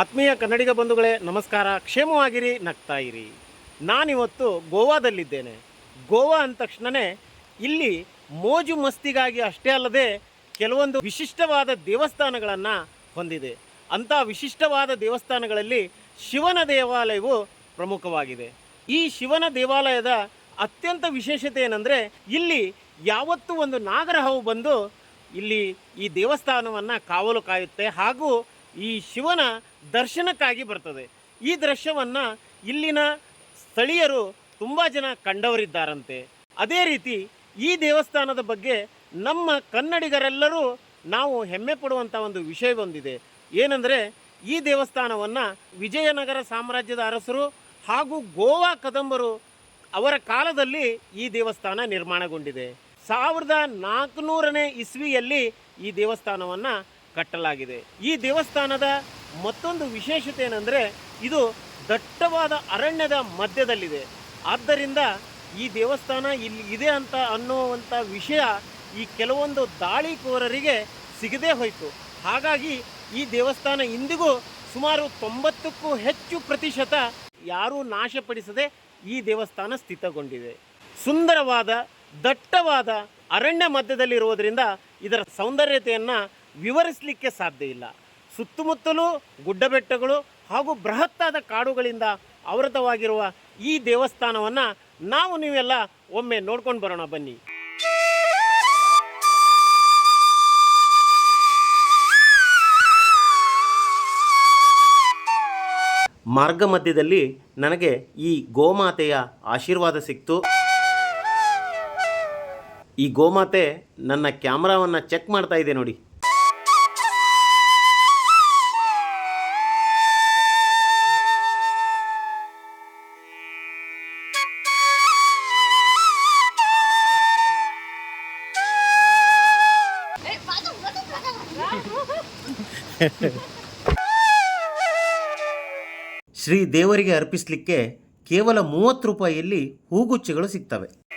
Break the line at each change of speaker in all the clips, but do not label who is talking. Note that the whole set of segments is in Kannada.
ಆತ್ಮೀಯ ಕನ್ನಡಿಗ ಬಂಧುಗಳೇ, ನಮಸ್ಕಾರ. ಕ್ಷೇಮವಾಗಿರಿ ನಗ್ತಾ ಇರಿ ನಾನಿವತ್ತು ಗೋವಾದಲ್ಲಿದ್ದೇನೆ. ಗೋವಾ ಅಂದ ತಕ್ಷಣವೇ ಇಲ್ಲಿ ಮೋಜು ಮಸ್ತಿಗಾಗಿ ಅಷ್ಟೇ ಅಲ್ಲದೆ ಕೆಲವೊಂದು ವಿಶಿಷ್ಟವಾದ ದೇವಸ್ಥಾನಗಳನ್ನು ಹೊಂದಿದೆ. ಅಂಥ ವಿಶಿಷ್ಟವಾದ ದೇವಸ್ಥಾನಗಳಲ್ಲಿ ಶಿವನ ದೇವಾಲಯವು ಪ್ರಮುಖವಾಗಿದೆ. ಈ ಶಿವನ ದೇವಾಲಯದ ಅತ್ಯಂತ ವಿಶೇಷತೆ ಏನಂದರೆ ಇಲ್ಲಿ ಯಾವತ್ತೂ ಒಂದು ನಾಗರಹವು ಬಂದು ಇಲ್ಲಿ ಈ ದೇವಸ್ಥಾನವನ್ನು ಕಾವಲು ಕಾಯುತ್ತೆ. ಹಾಗೂ ಈ ಶಿವನ ದರ್ಶನಕ್ಕಾಗಿ ಬರ್ತದೆ. ಈ ದೃಶ್ಯವನ್ನು ಇಲ್ಲಿನ ಸ್ಥಳೀಯರು ತುಂಬ ಜನ ಕಂಡವರಿದ್ದಾರಂತೆ. ಅದೇ ರೀತಿ ಈ ದೇವಸ್ಥಾನದ ಬಗ್ಗೆ ನಮ್ಮ ಕನ್ನಡಿಗರೆಲ್ಲರೂ ನಾವು ಹೆಮ್ಮೆ ಪಡುವಂಥ ಒಂದು ವಿಷಯ ಬಂದಿದೆ. ಏನಂದರೆ ಈ ದೇವಸ್ಥಾನವನ್ನು ವಿಜಯನಗರ ಸಾಮ್ರಾಜ್ಯದ ಅರಸರು ಹಾಗೂ ಗೋವಾ ಕದಂಬರು ಅವರ ಕಾಲದಲ್ಲಿ ಈ ದೇವಸ್ಥಾನ ನಿರ್ಮಾಣಗೊಂಡಿದೆ. ಸಾವಿರದ ನಾಲ್ಕುನೂರನೇ ಇಸ್ವಿಯಲ್ಲಿ ಈ ದೇವಸ್ಥಾನವನ್ನು ಕಟ್ಟಲಾಗಿದೆ. ಈ ದೇವಸ್ಥಾನದ ಮತ್ತೊಂದು ವಿಶೇಷತೆ ಏನಂದರೆ ಇದು ದಟ್ಟವಾದ ಅರಣ್ಯದ ಮಧ್ಯದಲ್ಲಿದೆ. ಆದ್ದರಿಂದ ಈ ದೇವಸ್ಥಾನ ಇಲ್ಲಿ ಇದೆ ಅಂತ ಅನ್ನುವಂಥ ವಿಷಯ ಈ ಕೆಲವೊಂದು ದಾಳಿಕೋರರಿಗೆ ಸಿಗದೇ ಹೋಯಿತು. ಹಾಗಾಗಿ ಈ ದೇವಸ್ಥಾನ ಇಂದಿಗೂ ಸುಮಾರು ತೊಂಬತ್ತಕ್ಕೂ ಹೆಚ್ಚು ಪ್ರತಿಶತ ಯಾರೂ ನಾಶಪಡಿಸದೆ ಈ ದೇವಸ್ಥಾನ ಸ್ಥಿತಗೊಂಡಿದೆ. ಸುಂದರವಾದ, ದಟ್ಟವಾದ ಅರಣ್ಯ ಮಧ್ಯದಲ್ಲಿರುವುದರಿಂದ ಇದರ ಸೌಂದರ್ಯತೆಯನ್ನು ವಿವರಿಸಲಿಕ್ಕೆ ಸಾಧ್ಯ ಇಲ್ಲ ಸುತ್ತಮುತ್ತಲೂ ಗುಡ್ಡಬೆಟ್ಟಗಳು ಹಾಗೂ ಬೃಹತ್ತಾದ ಕಾಡುಗಳಿಂದ ಆವೃತವಾಗಿರುವ ಈ ದೇವಸ್ಥಾನವನ್ನು ನಾವು ನೀವೆಲ್ಲ ಒಮ್ಮೆ ನೋಡ್ಕೊಂಡು ಬರೋಣ ಬನ್ನಿ. ಮಾರ್ಗ ಮಧ್ಯದಲ್ಲಿ ನನಗೆ ಈ ಗೋಮಾತೆಯ ಆಶೀರ್ವಾದ ಸಿಕ್ತು. ಈ ಗೋಮಾತೆ ನನ್ನ ಕ್ಯಾಮ್ರಾವನ್ನು ಚೆಕ್ ಮಾಡ್ತಾ ಇದೆ ನೋಡಿ. ಶ್ರೀ ದೇವರಿಗೆ ಅರ್ಪಿಸಲಿಕ್ಕೆ ಕೇವಲ ಮೂವತ್ತು ರೂಪಾಯಿಯಲ್ಲಿ ಹೂಗುಚ್ಛಗಳು ಸಿಗ್ತವೆ.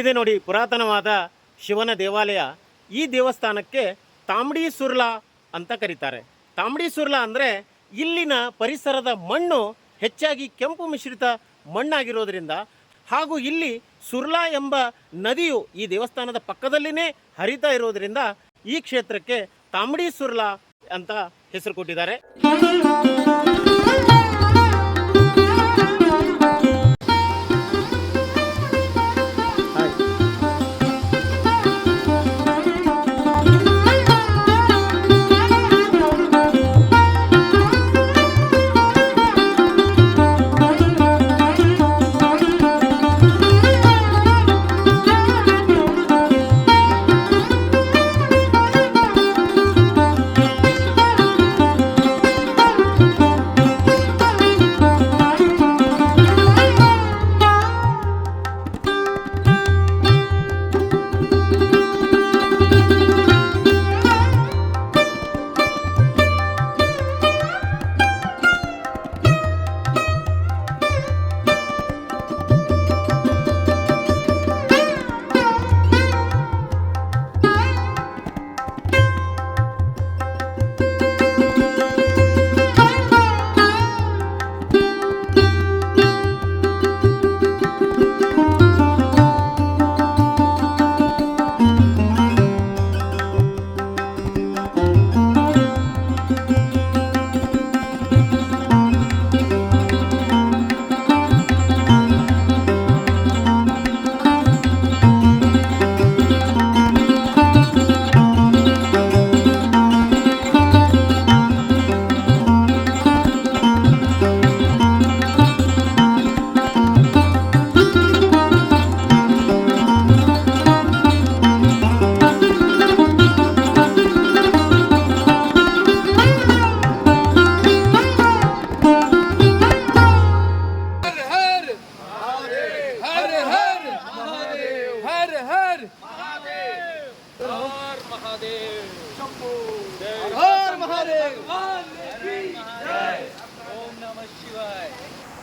ಇಲ್ಲಿದೆ ನೋಡಿ, ಪುರಾತನವಾದ ಶಿವನ ದೇವಾಲಯ ಈ ದೇವಸ್ಥಾನಕ್ಕೆ ತಾಮ್ಡಿ ಸುರ್ಲಾ ಅಂತ ಕರೀತಾರೆ. ತಾಮ್ಡಿ ಸುರ್ಲಾ ಅಂದರೆ ಇಲ್ಲಿನ ಪರಿಸರದ ಮಣ್ಣು ಹೆಚ್ಚಾಗಿ ಕೆಂಪು ಮಿಶ್ರಿತ ಮಣ್ಣಾಗಿರೋದ್ರಿಂದ ಹಾಗೂ ಇಲ್ಲಿ ಸುರ್ಲಾ ಎಂಬ ನದಿಯು ಈ ದೇವಸ್ಥಾನದ ಪಕ್ಕದಲ್ಲಿನೇ ಹರಿತಾ ಇರೋದ್ರಿಂದ ಈ ಕ್ಷೇತ್ರಕ್ಕೆ ತಾಮ್ಡಿ ಸುರ್ಲಾ ಅಂತ ಹೆಸರು ಕೊಟ್ಟಿದ್ದಾರೆ.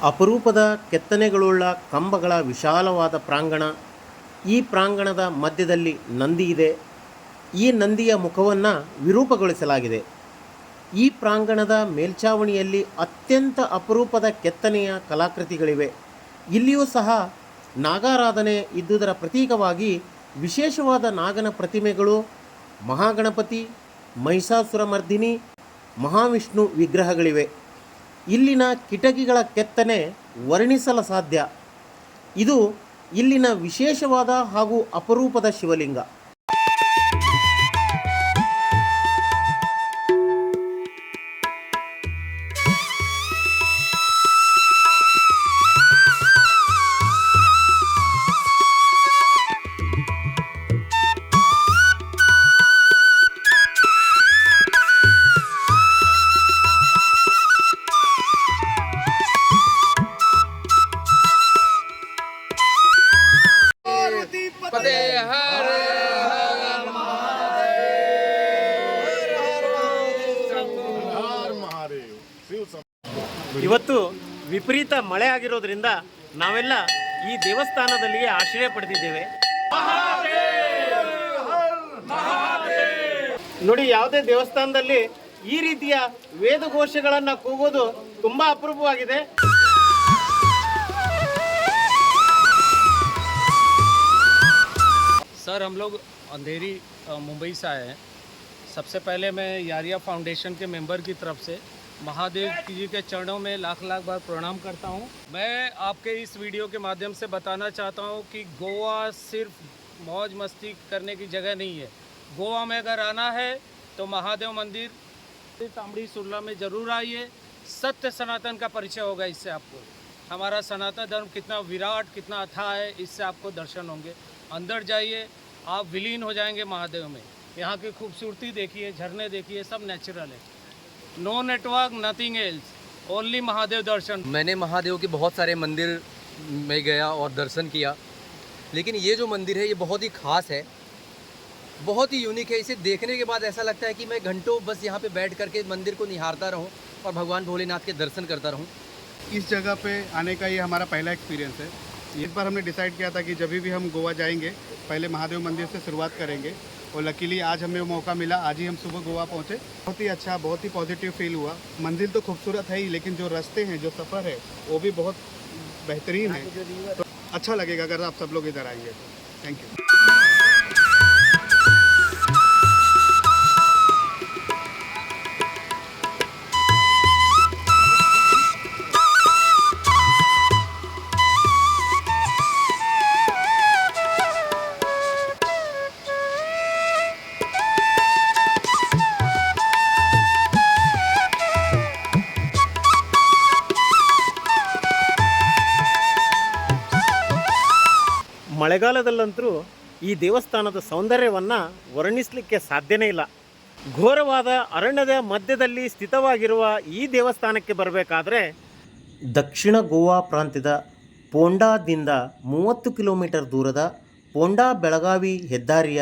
ಅಪರೂಪದ ಕೆತ್ತನೆಗಳುಳ್ಳ ಕಂಬಗಳ ವಿಶಾಲವಾದ ಪ್ರಾಂಗಣ, ಈ ಪ್ರಾಂಗಣದ ಮಧ್ಯದಲ್ಲಿ ನಂದಿ ಇದೆ. ಈ ನಂದಿಯ ಮುಖವನ್ನು ವಿರೂಪಗೊಳಿಸಲಾಗಿದೆ. ಈ ಪ್ರಾಂಗಣದ ಮೇಲ್ಛಾವಣಿಯಲ್ಲಿ ಅತ್ಯಂತ ಅಪರೂಪದ ಕೆತ್ತನೆಯ ಕಲಾಕೃತಿಗಳಿವೆ. ಇಲ್ಲಿಯೂ ಸಹ ನಾಗಾರಾಧನೆ ಇದ್ದುದರ ಪ್ರತೀಕವಾಗಿ ವಿಶೇಷವಾದ ನಾಗನ ಪ್ರತಿಮೆಗಳು ಮಹಾಗಣಪತಿ, ಮಹಿಷಾಸುರಮರ್ದಿನಿ ಮಹಾವಿಷ್ಣು ವಿಗ್ರಹಗಳಿವೆ. ಇಲ್ಲಿನ ಕಿಟಕಿಗಳ ಕೆತ್ತನೆ ವರ್ಣಿಸಲ ಸಾಧ್ಯ. ಇದು ಇಲ್ಲಿನ ವಿಶೇಷವಾದ ಹಾಗೂ ಅಪರೂಪದ ಶಿವಲಿಂಗ. ಇವತ್ತು ವಿಪರೀತ ಮಳೆ ಆಗಿರೋದ್ರಿಂದ ನಾವೆಲ್ಲ ಈ ದೇವಸ್ಥಾನದಲ್ಲಿಯೇ ಆಶ್ರಯ ಪಡೆದಿದ್ದೇವೆ. ನೋಡಿ, ಯಾವುದೇ ದೇವಸ್ಥಾನದಲ್ಲಿ ಈ ರೀತಿಯ ವೇದಘೋಷಗಳನ್ನ ಕೂಗೋದು ತುಂಬಾ ಅಪರೂಪವಾಗಿದೆ.
सर, हम लोग अंधेरी मुंबई से आए हैं। सबसे पहले मैं यारिया फाउंडेशन के मेंबर की तरफ़ से महादेव जी के चरणों में लाख लाख बार प्रणाम करता हूँ। मैं आपके इस वीडियो के माध्यम से बताना चाहता हूँ कि गोवा सिर्फ़ मौज मस्ती करने की जगह नहीं है। गोवा में अगर आना है तो महादेव मंदिर, तांबड़ी सुरला में ज़रूर आइए। सत्य सनातन का परिचय होगा इससे आपको। हमारा सनातन धर्म कितना विराट, कितना अथाह है, इससे आपको दर्शन होंगे। अंदर जाइए आप विलीन हो जाएँगे महादेव में। यहाँ की खूबसूरती देखिए झरने देखिए सब नेचुरल है। No network nothing else only Mahadev दर्शन।
मैंने महादेव के बहुत सारे मंदिर में गया और दर्शन किया। लेकिन ये जो मंदिर है ये बहुत ही खास है। बहुत ही यूनिक है। इसे देखने के बाद ऐसा लगता है कि मैं घंटों बस यहाँ पे बैठ करके मंदिर को निहारता रहूँ और भगवान भोलेनाथ के दर्शन करता रहूँ।
इस जगह पे आने का ये हमारा पहला एक्सपीरियंस है। इस बार हमने डिसाइड किया था कि जब भी हम गोवा जाएँगे, पहले महादेव मंदिर से शुरुआत करेंगे। और लकीली आज हमें मौका मिला, आज ही हम सुबह गोवा पहुँचे। बहुत ही अच्छा बहुत ही पॉजिटिव फील हुआ। मंदिर तो खूबसूरत है ही, लेकिन जो रास्ते हैं, जो सफ़र है, वो भी बहुत बेहतरीन है। तो अच्छा लगेगा अगर आप सब लोग इधर आएँगे। तो थैंक यू
ಮಳೆಗಾಲದಲ್ಲಂತರೂ ಈ ದೇವಸ್ಥಾನದ ಸೌಂದರ್ಯವನ್ನು ವರ್ಣಿಸಲಿಕ್ಕೆ ಸಾಧ್ಯನೇ ಇಲ್ಲ. ಘೋರವಾದ ಅರಣ್ಯದ ಮಧ್ಯದಲ್ಲಿ ಸ್ಥಿತವಾಗಿರುವ ಈ ದೇವಸ್ಥಾನಕ್ಕೆ ಬರಬೇಕಾದ್ರೆ ದಕ್ಷಿಣ ಗೋವಾ ಪ್ರಾಂತ್ಯದ ಪೋಂಡಾದಿಂದ ಮೂವತ್ತು ಕಿಲೋಮೀಟರ್ ದೂರದ ಪೋಂಡಾ ಬೆಳಗಾವಿ ಹೆದ್ದಾರಿಯ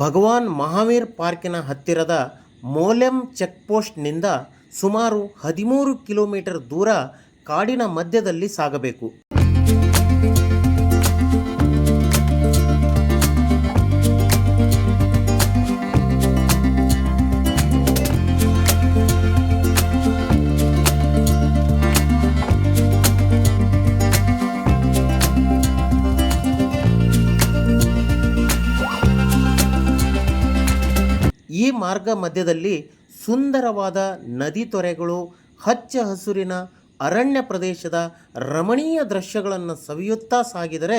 ಭಗವಾನ್ ಮಹಾವೀರ್ ಪಾರ್ಕಿನ ಹತ್ತಿರದ ಮೋಲೆಂ ಚೆಕ್ಪೋಸ್ಟ್ನಿಂದ ಸುಮಾರು ಹದಿಮೂರು ಕಿಲೋಮೀಟರ್ ದೂರ ಕಾಡಿನ ಮಧ್ಯದಲ್ಲಿ ಸಾಗಬೇಕು. ಮಾರ್ಗ ಮಧ್ಯದಲ್ಲಿ ಸುಂದರವಾದ ನದಿ ತೊರೆಗಳು ಹಚ್ಚ ಹಸುರಿನ ಅರಣ್ಯ ಪ್ರದೇಶದ ರಮಣೀಯ ದೃಶ್ಯಗಳನ್ನು ಸವಿಯುತ್ತಾ ಸಾಗಿದರೆ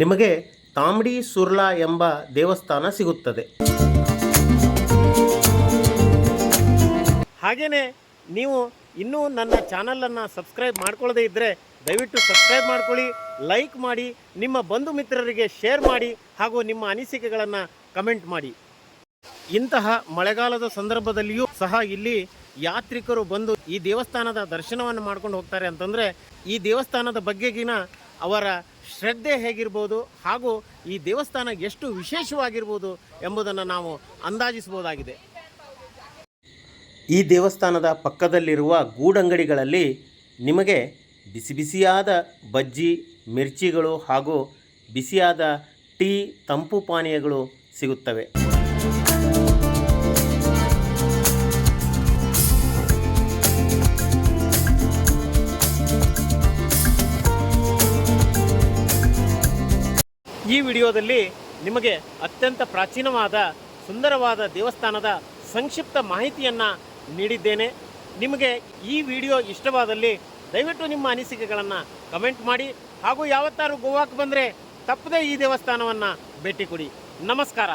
ನಿಮಗೆ ತಾಮ್ಡಿ ಸುರ್ಲಾ ಎಂಬ ದೇವಸ್ಥಾನ ಸಿಗುತ್ತದೆ. ಹಾಗೆಯೇ ನೀವು ಇನ್ನೂ ನನ್ನ ಚಾನಲನ್ನು ಸಬ್ಸ್ಕ್ರೈಬ್ ಮಾಡ್ಕೊಳ್ಳದೇ ಇದ್ದರೆ ದಯವಿಟ್ಟು ಸಬ್ಸ್ಕ್ರೈಬ್ ಮಾಡ್ಕೊಳ್ಳಿ, ಲೈಕ್ ಮಾಡಿ, ನಿಮ್ಮ ಬಂಧು ಮಿತ್ರರಿಗೆ ಶೇರ್ ಮಾಡಿ ಹಾಗೂ ನಿಮ್ಮ ಅನಿಸಿಕೆಗಳನ್ನು ಕಮೆಂಟ್ ಮಾಡಿ. ಇಂತಹ ಮಳೆಗಾಲದ ಸಂದರ್ಭದಲ್ಲಿಯೂ ಸಹ ಇಲ್ಲಿ ಯಾತ್ರಿಕರು ಬಂದು ಈ ದೇವಸ್ಥಾನದ ದರ್ಶನವನ್ನು ಮಾಡ್ಕೊಂಡು ಹೋಗ್ತಾರೆ ಅಂತಂದರೆ ಈ ದೇವಸ್ಥಾನದ ಬಗ್ಗೆಗಿನ ಅವರ ಶ್ರದ್ಧೆ ಹೇಗಿರ್ಬೋದು ಹಾಗೂ ಈ ದೇವಸ್ಥಾನ ಎಷ್ಟು ವಿಶೇಷವಾಗಿರ್ಬೋದು ಎಂಬುದನ್ನು ನಾವು ಅಂದಾಜಿಸಬಹುದಾಗಿದೆ. ಈ ದೇವಸ್ಥಾನದ ಪಕ್ಕದಲ್ಲಿರುವ ಗೂಡಂಗಡಿಗಳಲ್ಲಿ ನಿಮಗೆ ಬಿಸಿ ಬಿಸಿಯಾದ ಬಜ್ಜಿ, ಮಿರ್ಚಿಗಳು ಹಾಗೂ ಬಿಸಿಯಾದ ಟೀ, ತಂಪು ಪಾನೀಯಗಳು ಸಿಗುತ್ತವೆ. ಈ ವಿಡಿಯೋದಲ್ಲಿ ನಿಮಗೆ ಅತ್ಯಂತ ಪ್ರಾಚೀನವಾದ, ಸುಂದರವಾದ ದೇವಸ್ಥಾನದ ಸಂಕ್ಷಿಪ್ತ ಮಾಹಿತಿಯನ್ನು ನೀಡಿದ್ದೇನೆ. ನಿಮಗೆ ಈ ವಿಡಿಯೋ ಇಷ್ಟವಾದಲ್ಲಿ ದಯವಿಟ್ಟು ನಿಮ್ಮ ಅನಿಸಿಕೆಗಳನ್ನು ಕಮೆಂಟ್ ಮಾಡಿ. ಹಾಗೂ ಯಾವತ್ತಾರು ಗೋವಾಕ್ಕೆ ಬಂದರೆ ತಪ್ಪದೇ ಈ ದೇವಸ್ಥಾನವನ್ನು ಭೇಟಿ ಕೊಡಿ. ನಮಸ್ಕಾರ.